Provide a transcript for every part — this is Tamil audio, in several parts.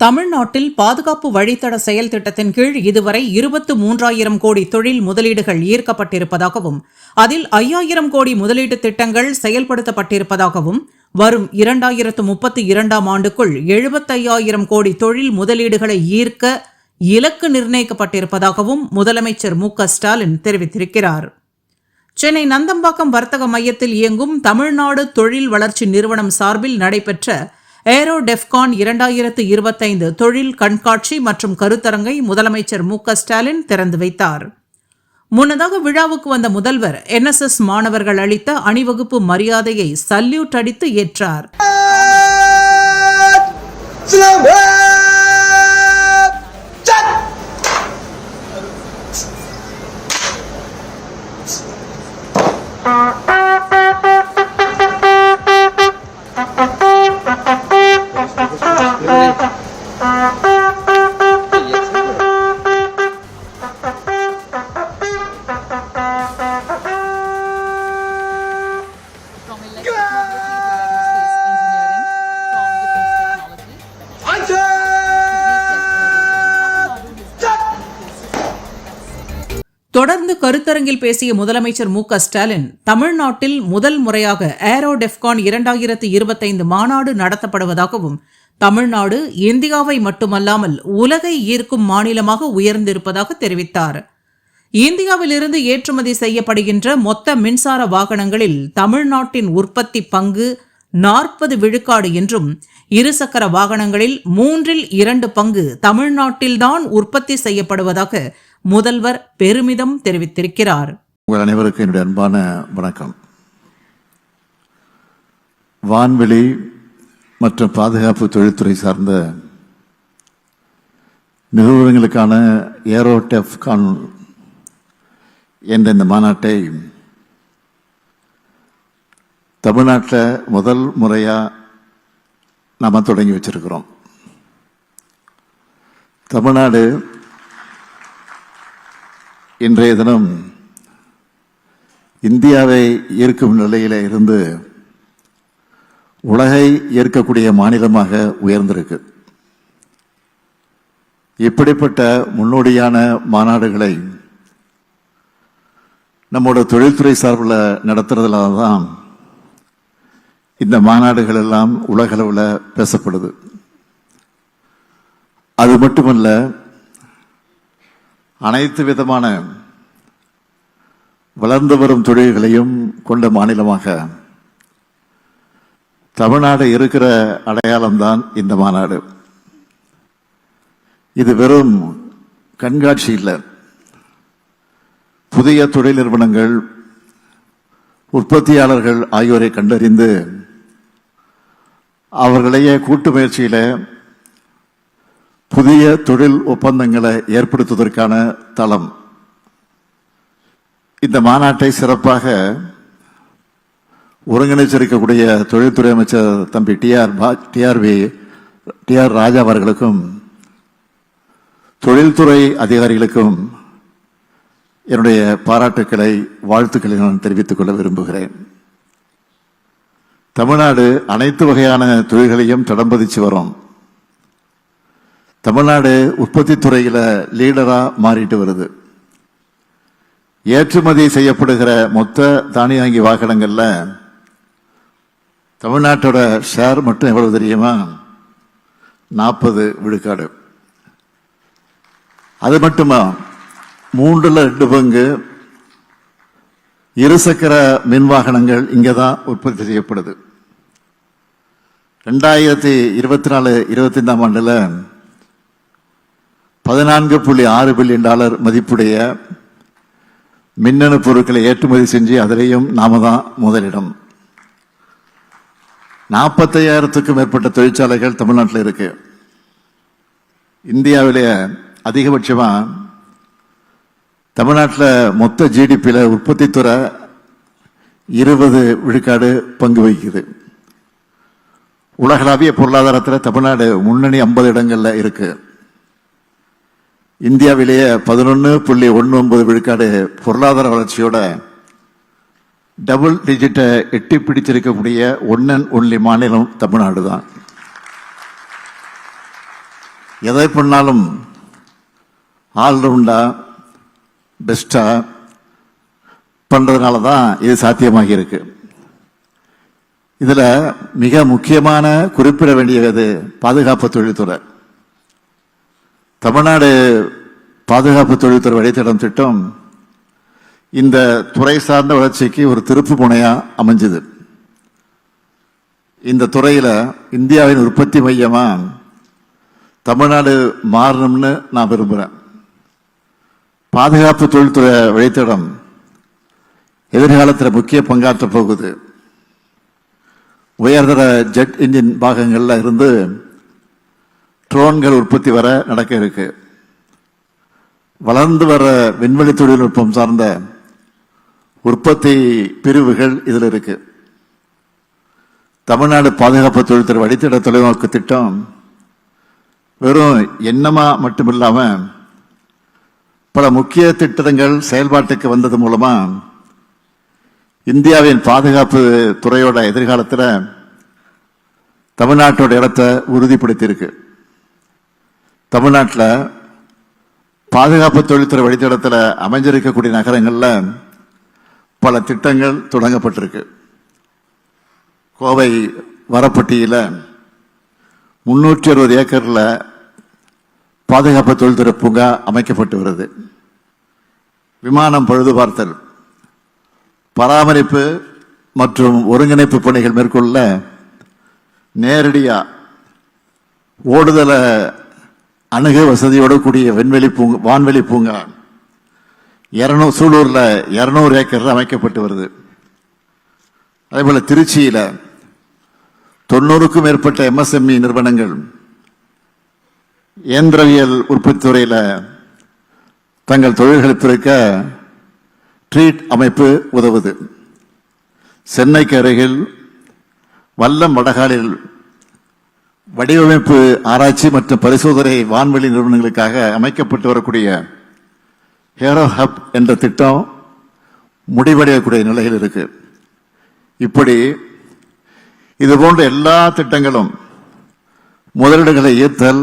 தமிழ்நாட்டில் பாதுகாப்பு வழித்தட செயல் திட்டத்தின் கீழ் இதுவரை இருபத்து மூன்றாயிரம் கோடி தொழில் முதலீடுகள் ஈர்க்கப்பட்டிருப்பதாகவும் அதில் ஐயாயிரம் கோடி முதலீட்டு திட்டங்கள் செயல்படுத்தப்பட்டிருப்பதாகவும் வரும் இரண்டாயிரத்து முப்பத்தி இரண்டாம் ஆண்டுக்குள் எழுபத்தையாயிரம் கோடி தொழில் முதலீடுகளை ஈர்க்க இலக்கு நிர்ணயிக்கப்பட்டிருப்பதாகவும் முதலமைச்சர் மு. க. ஸ்டாலின் தெரிவித்திருக்கிறார். சென்னை நந்தம்பாக்கம் வர்த்தக மையத்தில் இயங்கும் தமிழ்நாடு தொழில் வளர்ச்சி நிறுவனம் சார்பில் நடைபெற்ற ஏரோ டெஃப்கான் இரண்டாயிரத்து இருபத்தைந்து தொழில் கண்காட்சி மற்றும் கருத்தரங்கை முதலமைச்சர் மு க ஸ்டாலின் திறந்து வைத்தார். முன்னதாக விழாவுக்கு வந்த முதல்வர் என்எஸ்எஸ் மாணவர்கள் அளித்த அணிவகுப்பு மரியாதையை சல்யூட் அடித்து ஏற்றார். தொடர்ந்து கருத்தரங்கில் பேசிய முதலமைச்சர் மு க ஸ்டாலின் தமிழ்நாட்டில் முதல் முறையாக ஏரோ டெஃப்கான் இரண்டாயிரத்து இருபத்தைந்து மாநாடு நடத்தப்படுவதாகவும் தமிழ்நாடு இந்தியாவை மட்டுமல்லாமல் உலகை ஈர்க்கும் மாநிலமாக உயர்ந்திருப்பதாக தெரிவித்தார். இந்தியாவிலிருந்து ஏற்றுமதி செய்யப்படுகின்ற மொத்த மின்சார வாகனங்களில் தமிழ்நாட்டின் உற்பத்தி பங்கு நாற்பது விழுக்காடு என்றும் இருசக்கர வாகனங்களில் மூன்றில் இரண்டு பங்கு தமிழ்நாட்டில்தான் உற்பத்தி செய்யப்படுவதாக முதல்வர் பெருமிதம் தெரிவித்திருக்கிறார். உங்கள் அனைவருக்கும் என்னுடைய அன்பான வணக்கம். வான்வெளி மற்றும் பாதுகாப்பு தொழில்துறை சார்ந்த நிறுவனங்களுக்கான ஏரோடெஃப்கான் என்ற இந்த மாநாட்டை தமிழ்நாட்டில் முதல் முறையாக நாம் தொடங்கி வச்சிருக்கிறோம். தமிழ்நாடு இன்றைய தினம் இந்தியாவை ஈர்க்கும் நிலையில இருந்து உலகை ஈர்க்கக்கூடிய மாநிலமாக உயர்ந்திருக்கு. இப்படிப்பட்ட முன்னோடியான மாநாடுகளை நம்மோட தொழில்துறை சார்பில் நடத்துறதுனால தான் இந்த மாநாடுகள் எல்லாம் உலகளவில் பேசப்படுது. அது மட்டுமல்ல அனைத்து விதமான வளர்ந்து வரும் தொழில்களையும் கொண்ட மாநிலமாக தமிழ்நாடு இருக்கிற அடையாளம்தான் இந்த மாநாடு. இது வெறும் கண்காட்சி இல்லை. புதிய தொழில் நிறுவனங்கள் உற்பத்தியாளர்கள் ஆகியோரை கண்டறிந்து அவர்களையே கூட்டு முயற்சியில் புதிய தொழில் ஒப்பந்தங்களை ஏற்படுத்துவதற்கான தளம். இந்த மாநாட்டை சிறப்பாக ஒருங்கிணைச்சிருக்கக்கூடிய தொழில்துறை அமைச்சர் தம்பி டிஆர் டிஆர்பி டிஆர் ராஜா அவர்களுக்கும் தொழில்துறை அதிகாரிகளுக்கும் என்னுடைய பாராட்டுக்களை வாழ்த்துக்களை நான் தெரிவித்துக் கொள்ள விரும்புகிறேன். தமிழ்நாடு அனைத்து வகையான தொழில்களையும் தடம்பதிச்சு வரும் தமிழ்நாடு உற்பத்தி துறையில் லீடராக மாறிட்டு வருது. ஏற்றுமதி செய்யப்படுகிற மொத்த தானியாங்கி வாகனங்களில் தமிழ்நாட்டோட ஷேர் மட்டும் எவ்வளவு தெரியுமா? நாற்பது விழுக்காடு. அது மட்டுமா? மூன்றில் ரெண்டு பங்கு இருசக்கர மின் வாகனங்கள் இங்கே தான் உற்பத்தி செய்யப்படுது. ரெண்டாயிரத்தி இருபத்தி நாலு இருபத்தி ஆண்டில் பதினான்கு புள்ளி ஆறு பில்லியன் டாலர் மதிப்புடைய மின்னணு பொருட்களை ஏற்றுமதி செஞ்சு அதிலையும் நாம தான் முதலிடம். நாற்பத்தையாயிரத்துக்கும் மேற்பட்ட தொழிற்சாலைகள் தமிழ்நாட்டில் இருக்கு. இந்தியாவிலே அதிகபட்சமாக தமிழ்நாட்டில் மொத்த ஜிடிபியில் உற்பத்தி துறை இருபது விழுக்காடு பங்கு வகிக்குது. உலகளாவிய பொருளாதாரத்தில் தமிழ்நாடு முன்னணி ஐம்பது இடங்களில் இருக்குது இந்தியாவிலேயே பதினொன்று புள்ளி ஒன்று ஒன்பது விழுக்காடு பொருளாதார வளர்ச்சியோட டபுள் டிஜிட்டை எட்டி பிடிச்சிருக்கக்கூடிய ஒன் அண்ட் ஒன்லி மாநிலம் தமிழ்நாடு தான். எதை பண்ணாலும் ஆல்ரவுண்டா பெஸ்டா பண்ணுறதுனால தான் இது சாத்தியமாகி இருக்கு இதில் மிக முக்கியமான குறிப்பிட வேண்டியது பாதுகாப்பு தொழில்துறை. தமிழ்நாடு பாதுகாப்பு தொழில்துறை வழித்தடம் திட்டம் இந்த துறை சார்ந்த வளர்ச்சிக்கு ஒரு திருப்பு முனையாக அமைஞ்சது. இந்த துறையில் இந்தியாவின் உற்பத்தி மையமாக தமிழ்நாடு மாறணும்னு நான் விரும்புகிறேன் பாதுகாப்பு தொழில்துறை வழித்தடம் எதிர்காலத்தில் முக்கிய பங்காற்ற போகுது. உயர்தர ஜெட் இன்ஜின் பாகங்களில் இருந்து ட்ரோன்கள் உற்பத்தி வர நடக்க இருக்கு. வளர்ந்து வர விண்வெளி தொழில்நுட்பம் சார்ந்த உற்பத்தி பிரிவுகள் இதில் இருக்கு. தமிழ்நாடு பாதுகாப்பு தொழில்துறை வழித்திட தொலைநோக்கு திட்டம் வெறும் எண்ணமா இல்லாமல் பல முக்கிய திட்டங்கள் செயல்பாட்டுக்கு வந்தது மூலமா இந்தியாவின் பாதுகாப்பு துறையோட எதிர்காலத்தில் தமிழ்நாட்டோட இடத்தை உறுதிப்படுத்தியிருக்கு. தமிழ்நாட்டில் பாதுகாப்பு தொழில்துறை வழித்தடத்தில் அமைஞ்சிருக்கக்கூடிய நகரங்களில் பல திட்டங்கள் தொடங்கப்பட்டிருக்கு. கோவை வரப்பட்டியில் முன்னூற்றி அறுபது ஏக்கரில் பாதுகாப்பு தொழில்துறை பூங்கா அமைக்கப்பட்டு வருது. விமானம் பழுது பார்த்தல் பராமரிப்பு மற்றும் ஒருங்கிணைப்பு பணிகள் மேற்கொள்ள நேரடியாக ஓடுதலை அணுக வசதியோடு கூடிய விண்வெளி பூங்கா வான்வெளி பூங்கா. இரநூறு சூலூரில் இரநூறு ஏக்கர் அமைக்கப்பட்டு வருது. அதே போல் திருச்சியில் தொண்ணூறுக்கும் மேற்பட்ட எம்எஸ்எம்இ நிறுவனங்கள் இயந்திரவியல் உற்பத்தி துறையில் தங்கள் தொழில்களை பிறக்க ட்ரீட் அமைப்பு உதவுது. சென்னைக்கு அருகில் வல்லம் வடகாலில் வடிவமைப்பு ஆராய்ச்சி மற்றும் பரிசோதனை வான்வெளி நிறுவனங்களுக்காக அமைக்கப்பட்டு வரக்கூடிய ஹேரோ ஹப் என்ற திட்டம் முடிவடையக்கூடிய நிலையில் இருக்கு. இப்படி இது போன்ற எல்லா திட்டங்களும் முதலீடுகளை ஈர்த்தல்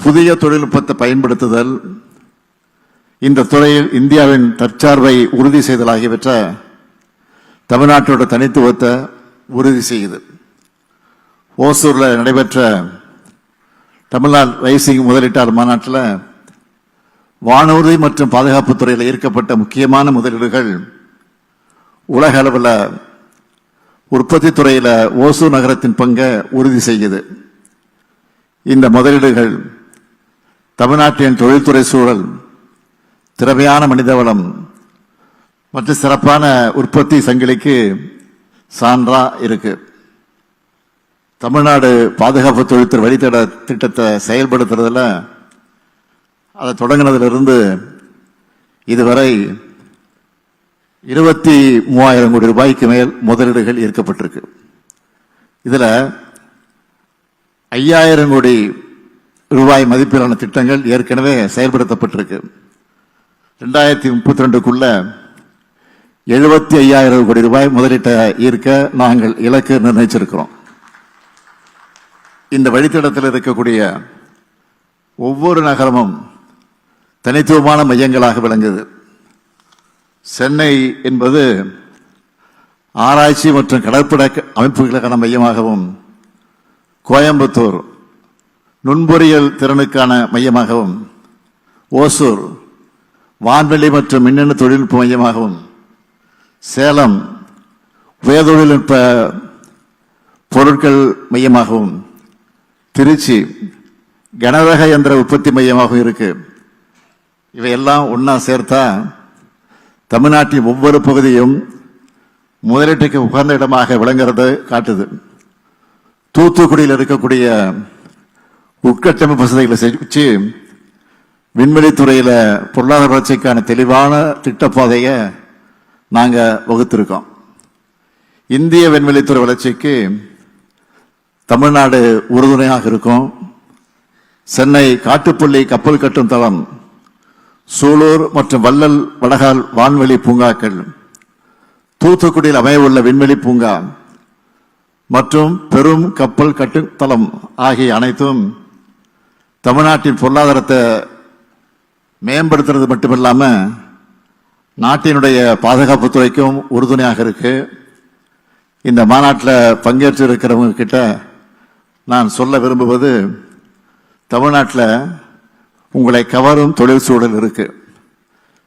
புதிய தொழில்நுட்பத்தை பயன்படுத்துதல் இந்த துறையில் இந்தியாவின் தற்சார்பை உறுதி செய்தல் ஆகியவற்றை தமிழ்நாட்டோட தனித்துவத்தை உறுதி செய்யுது. ஓசூரில் நடைபெற்ற தமிழ்நாடு ரைசிங் முதலீட்டாளர் மாநாட்டில் வானூர்தி மற்றும் பாதுகாப்பு துறையில் ஈர்க்கப்பட்ட முக்கியமான முதலீடுகள் உலக அளவில் உற்பத்தி துறையில் ஓசூர் நகரத்தின் பங்கை உறுதி செய்யுது. இந்த முதலீடுகள் தமிழ்நாட்டின் தொழில்துறை சூழல் திறமையான மனிதவளம் மற்றும் சிறப்பான உற்பத்தி சங்கிலிக்கு சான்றா இருக்கு. தமிழ்நாடு பாதுகாப்பு தொழில்துறை வழித்தட திட்டத்தை செயல்படுத்துறதுல அதை தொடங்கினதிலிருந்து இதுவரை இருபத்தி மூவாயிரம் கோடி ரூபாய்க்கு மேல் முதலீடுகள் ஈர்க்கப்பட்டிருக்கு. இதில் ஐயாயிரம் கோடி ரூபாய் மதிப்பிலான திட்டங்கள் ஏற்கனவே செயல்படுத்தப்பட்டிருக்கு. ரெண்டாயிரத்தி முப்பத்தி ரெண்டுக்குள்ள எழுபத்தி ஐயாயிரம் கோடி ரூபாய் முதலீட்டை ஈர்க்க நாங்கள் இலக்கு நிர்ணயிச்சிருக்கிறோம். இந்த வழித்தடத்தில் இருக்கக்கூடிய ஒவ்வொரு நகரமும் தனித்துவமான மையங்களாக விளங்குது. சென்னை என்பது ஆராய்ச்சி மற்றும் கடற்படை அமைப்புகளுக்கான மையமாகவும் கோயம்புத்தூர் நுண்பொறியியல் திறனுக்கான மையமாகவும் ஓசூர் வான்வெளி மற்றும் மின்னணு தொழில்நுட்ப மையமாகவும் சேலம் உயர் தொழில்நுட்ப பொருட்கள் மையமாகவும் திருச்சி கனரக இயந்திர உற்பத்தி மையமாகவும் இருக்கு. இவையெல்லாம் ஒன்றா சேர்த்தா தமிழ்நாட்டின் ஒவ்வொரு பகுதியும் முதலீட்டுக்கு உகந்த இடமாக விளங்குறது காட்டுது. தூத்துக்குடியில் இருக்கக்கூடிய உட்கட்டமைப்பு வசதிகளை செஞ்சு விண்வெளி துறையில பொருளாதார வளர்ச்சிக்கான தெளிவான திட்டப்பாதையை நாங்கள் வகுத்திருக்கோம். இந்திய விண்வெளித்துறை வளர்ச்சிக்கு தமிழ்நாடு உறுதுணையாக இருக்கும் சென்னை காட்டுப்பள்ளி கப்பல் கட்டும் தளம் சூலூர் மற்றும் வள்ளல் வடகால் வான்வெளி பூங்காக்கள் தூத்துக்குடியில் அமையவுள்ள விண்வெளி பூங்கா மற்றும் பெரும் கப்பல் கட்டும் தளம் ஆகிய அனைத்தும் தமிழ்நாட்டின் பொருளாதாரத்தை மேம்படுத்துறது மட்டுமில்லாமல் நாட்டினுடைய பாதுகாப்பு துறைக்கும் உறுதுணையாக இருக்கு. இந்த மாநாட்டில் பங்கேற்று இருக்கிறவங்க கிட்ட நான் சொல்ல விரும்புவது தமிழ்நாட்டில் உங்களை கவரும் தொழில் சூழல் இருக்கு.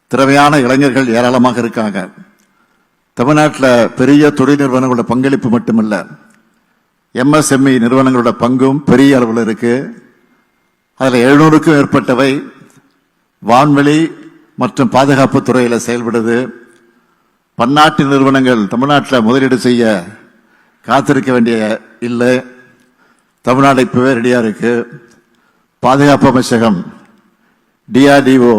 திறமையான இளைஞர்கள் ஏராளமாக இருக்காங்க. தமிழ்நாட்டில் பெரிய தொழில் நிறுவனங்களோட பங்களிப்பு மட்டுமல்ல எம்எஸ்எம்இ நிறுவனங்களோட பங்கும் பெரிய அளவில் இருக்கு. அதில் எழுநூறுக்கும் மேற்பட்டவை வான்வெளி மற்றும் பாதுகாப்பு துறையில் செயல்படுது. பன்னாட்டு நிறுவனங்கள் தமிழ்நாட்டில் முதலீடு செய்ய காத்திருக்க வேண்டிய இல்லை. தமிழ்நாடு இப்பவே ரெடியா இருக்கு. பாதுகாப்பு அமைச்சகம் டிஆர்டிஓ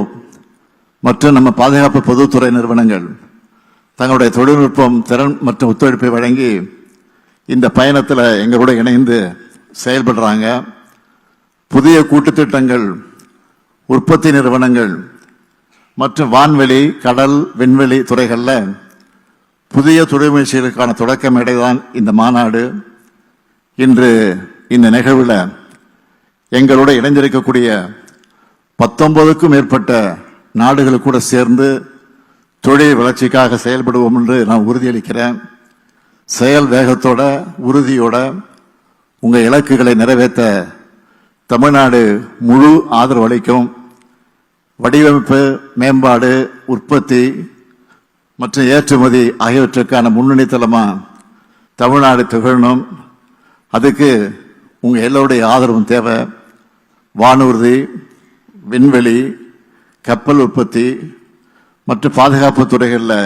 மற்றும் நம்ம பாதுகாப்பு பொதுத்துறை நிறுவனங்கள் தங்களுடைய தொழில்நுட்பம் திறன் மற்றும் ஒத்துழைப்பை வழங்கி இந்த பயணத்தில் எங்களோட இணைந்து செயல்படுறாங்க. புதிய கூட்டுத்திட்டங்கள் உற்பத்தி நிறுவனங்கள் மற்றும் வான்வெளி கடல் விண்வெளி துறைகளில் புதிய தொழில் முயற்சிகளுக்கான தொடக்க மேடைதான் இந்த மாநாடு. இன்று இந்த நிகழ்வில் எங்களோட இணைந்திருக்கக்கூடிய பத்தொன்பதுக்கும் மேற்பட்ட நாடுகள் கூட சேர்ந்து தொழில் வளர்ச்சிக்காக செயல்படுவோம் என்று நான் உறுதியளிக்கிறேன். செயல் வேகத்தோட உறுதியோட உங்கள் இலக்குகளை நிறைவேற்ற தமிழ்நாடு முழு ஆதரவு அளிக்கும். வடிவமைப்பு மேம்பாடு உற்பத்தி மற்றும் ஏற்றுமதி ஆகியவற்றுக்கான முன்னணி தளமாக தமிழ்நாடு திகழணும். அதுக்கு உங்கள் எல்லோருடைய ஆதரவும் தேவை. வானூர்தி விண்வெளி கப்பல் உற்பத்தி மற்றும் பாதுகாப்பு துறைகளில்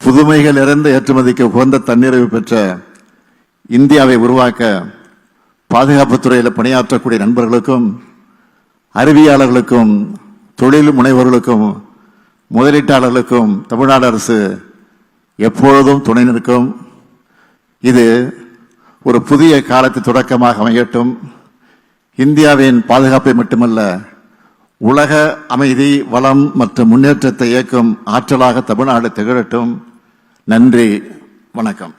புதுமைகள் இறந்த ஏற்றுமதிக்கு உகந்த தன்னிறைவு பெற்ற இந்தியாவை உருவாக்க பாதுகாப்பு துறையில் பணியாற்றக்கூடிய நண்பர்களுக்கும் அறிவியாளர்களுக்கும் தொழில் முனைவோர்களுக்கும் முதலீட்டாளர்களுக்கும் தமிழ்நாடு அரசு எப்பொழுதும் துணை நிற்கும். இது ஒரு புதிய காலத்து தொடக்கமாக அமையட்டும். இந்தியாவின் பாதுகாப்பை மட்டுமல்ல உலக அமைதி வளம் மற்றும் முன்னேற்றத்தை இயக்கும் ஆற்றலாக தமிழ்நாடு திகழட்டும். நன்றி வணக்கம்.